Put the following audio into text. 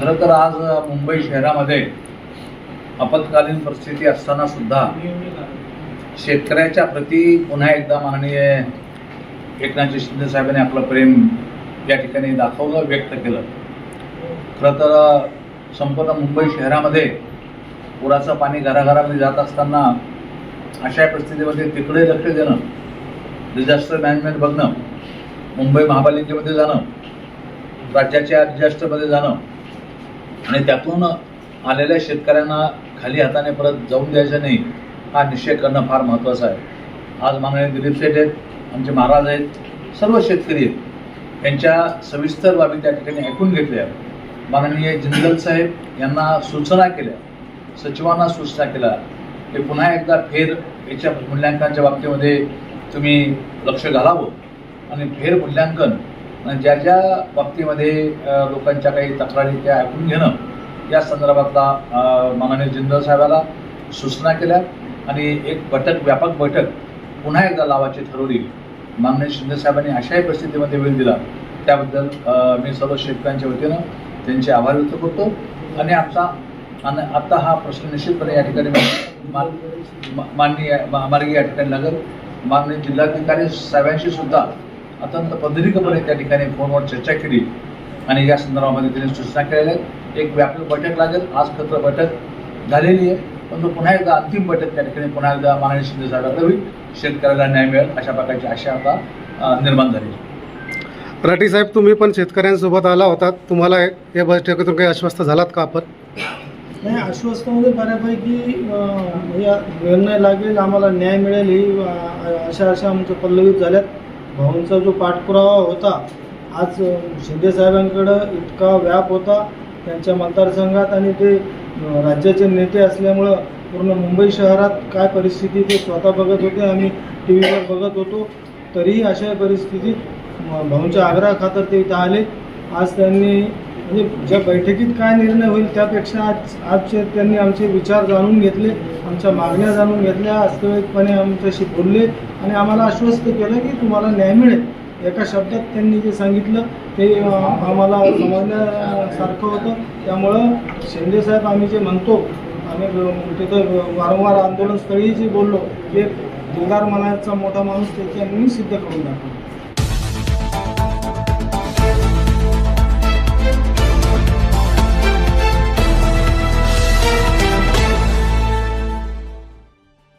खरं तर आज मुंबई शहरामध्ये आपत्कालीन परिस्थिती असताना सुद्धा शेतकऱ्याच्या प्रती पुन्हा एकदा माननीय एकनाथजी शिंदे साहेबांनी आपलं प्रेम या ठिकाणी दाखवलं व्यक्त केलं. खरं तर संपूर्ण मुंबई शहरामध्ये पुराचं पाणी घराघरामध्ये जात असताना अशा परिस्थितीमध्ये तिकडे लक्ष देणं डिझास्टर मॅनेजमेंट बघणं मुंबई महापालिकेमध्ये जाणं राज्याच्या डिझास्टरमध्ये जाणं आणि त्यातून आलेल्या शेतकऱ्यांना खाली हाताने परत जाऊन द्यायचं नाही हा निश्चय करणं फार महत्त्वाचं आहे. आज माननीय दिलीप सेठ आहेत आमचे महाराज आहेत सर्व शेतकरी आहेत. यांच्या सविस्तर बाबी त्या ठिकाणी ऐकून घेतल्या. माननीय जिंदल साहेब यांना सूचना केल्या सचिवांना सूचना केल्या. की पुन्हा एकदा फेर याच्या मूल्यांकनाच्या बाबतीमध्ये तुम्ही लक्ष घालावं. आणि फेरमूल्यांकन आणि ज्या ज्या बाबतीमध्ये लोकांच्या काही तक्रारी त्या ऐकून घेणं या संदर्भातला माननीय जिंदल साहेबाला सूचना केल्या आणि एक बैठक व्यापक बैठक पुन्हा एकदा लावायची ठरवली. माननीय शिंदे साहेबांनी अशाही परिस्थितीमध्ये वेळ दिला. त्याबद्दल मी सर्व शेतकऱ्यांच्या वतीनं त्यांचे आभार व्यक्त करतो. आणि आता आणि आता हा प्रश्न निश्चितपणे या ठिकाणी माननीय मार्गी या ठिकाणी लागेल. माननीय जिल्हाधिकारी साहेबांशी सुद्धा अत्यंत पद्धतीकपणे त्या ठिकाणी फोनवर चर्चा केली. आणि या संदर्भामध्ये त्यांनी सूचना केलेल्या आहेत एक व्यापक बैठक लागेल आज खत्र बैठक झालेली आहे परंतु पुन्हा एकदा अंतिम बैठक त्या ठिकाणी पुन्हा एकदा माननीय शिंदे साहेबांना होईल शेतकऱ्याला न्याय मिळेल अशा प्रकारची आशा आता निर्माण झाली राठी साहेब तुम्ही पण शेतकऱ्यांसोबत आला होता. तुम्हाला या बैठकीतून काही आश्वस्त झालात का आपण? नाही आश्वस्तामध्ये बऱ्यापैकी निर्णय लागेल आम्हाला न्याय मिळेल ही अशा अशा आमच्या पल्लवित झाल्यात. भाऊंचा जो पाठपुरावा होता आज शिंदेसाहेबांकडं इतका व्याप होता त्यांच्या मतदारसंघात आणि ते राज्याचे नेते असल्यामुळं पूर्ण मुंबई शहरात काय परिस्थिती ते स्वतः बघत होते आम्ही टी व्हीवर बघत होतो. तरीही अशा परिस्थितीत भाऊंच्या आग्रहाखातर ते इथं आले. आज त्यांनी म्हणजे ज्या बैठकीत काय निर्णय होईल त्यापेक्षा आज आजचे त्यांनी आमचे विचार जाणून घेतले आमच्या मागण्या जाणून घेतल्या वास्तविकपणे आमच्याशी बोलले आणि आम्हाला आश्वस्त केलं की तुम्हाला न्याय मिळेल. एका शब्दात त्यांनी जे सांगितलं ते आम्हाला समजण्यासारखं होतं. त्यामुळं शिंदेसाहेब आम्ही जे म्हणतो आम्ही तिथं वारंवार आंदोलनस्थळी जे बोललो ते दिलदार मनाचा मोठा माणूस ते त्यांनी सिद्ध करून दाखवलं.